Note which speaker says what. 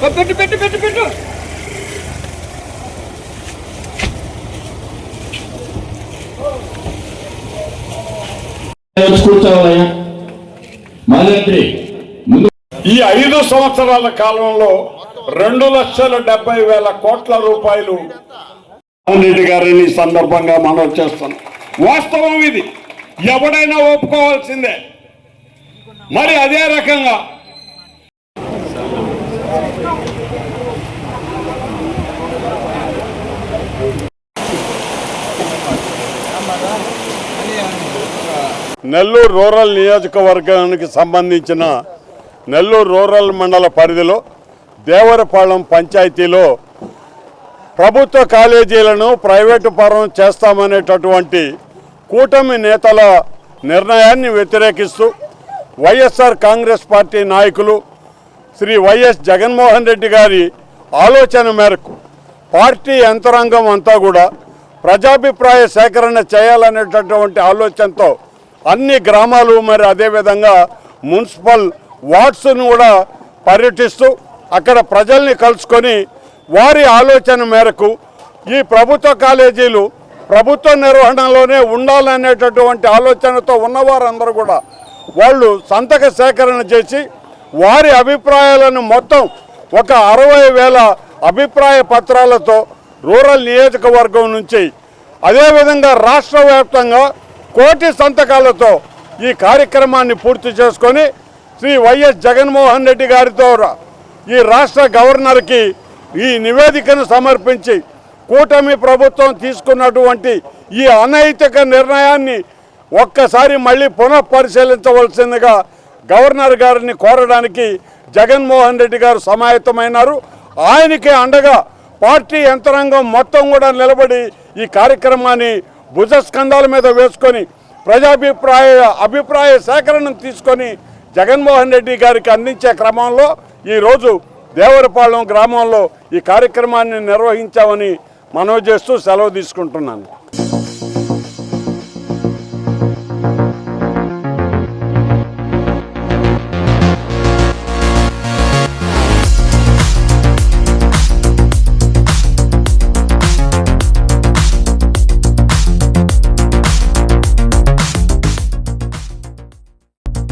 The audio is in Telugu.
Speaker 1: పెట్టు పెట్టు పెట్టు పెట్టు.
Speaker 2: ఈ ఐదు సంవత్సరాల కాలంలో రెండు లక్షల డెబ్బై వేల కోట్ల రూపాయలు రెడ్డి గారిని సందర్భంగా మనం చేస్తున్నాం వాస్తవం ఇది. ఎవడైనా ఒప్పుకోవాల్సిందే. మరి అదే రకంగా నెల్లూరు రూరల్ నియోజకవర్గానికి సంబంధించిన నెల్లూరు రూరల్ మండల పరిధిలో దేవరపాళెం పంచాయతీలో ప్రభుత్వ కాలేజీలను ప్రైవేటు పరం చేస్తామనేటటువంటి కూటమి నేతల నిర్ణయాన్ని వ్యతిరేకిస్తూ వైఎస్ఆర్ కాంగ్రెస్ పార్టీ నాయకులు శ్రీ వైఎస్ జగన్మోహన్ రెడ్డి గారి ఆలోచన మేరకు పార్టీ యంత్రాంగం అంతా కూడా ప్రజాభిప్రాయ సేకరణ చేయాలనేటటువంటి ఆలోచనతో అన్ని గ్రామాలు మరి అదేవిధంగా మున్సిపల్ వార్డ్స్ను కూడా పర్యటిస్తూ అక్కడ ప్రజల్ని కలుసుకొని వారి ఆలోచన మేరకు ఈ ప్రభుత్వ కాలేజీలు ప్రభుత్వ నిర్వహణలోనే ఉండాలనేటటువంటి ఆలోచనతో ఉన్నవారందరూ కూడా వాళ్ళు సంతక సేకరణ చేసి వారి అభిప్రాయాలను మొత్తం ఒక అరవై వేల అభిప్రాయ పత్రాలతో రూరల్ నియోజకవర్గం నుంచి అదేవిధంగా రాష్ట్ర వ్యాప్తంగా కోటి సంతకాలతో ఈ కార్యక్రమాన్ని పూర్తి చేసుకొని శ్రీ వైఎస్ జగన్మోహన్ రెడ్డి గారితో ఈ రాష్ట్ర గవర్నర్కి ఈ నివేదికను సమర్పించి కూటమి ప్రభుత్వం తీసుకున్నటువంటి ఈ అనైతిక నిర్ణయాన్ని ఒక్కసారి మళ్ళీ పునఃపరిశీలించవలసిందిగా గవర్నర్ గారిని కోరడానికి జగన్మోహన్ రెడ్డి గారు సమాయత్తమైనారు. ఆయనకే అండగా పార్టీ యంత్రాంగం మొత్తం కూడా నిలబడి ఈ కార్యక్రమాన్ని భుజస్కంధాల మీద వేసుకొని ప్రజాభిప్రాయ అభిప్రాయ సేకరణను తీసుకొని జగన్మోహన్ రెడ్డి గారికి అందించే క్రమంలో ఈరోజు దేవరపాలెం గ్రామంలో ఈ కార్యక్రమాన్ని నిర్వహించామని మనవి చేస్తూ సెలవు తీసుకుంటున్నాను.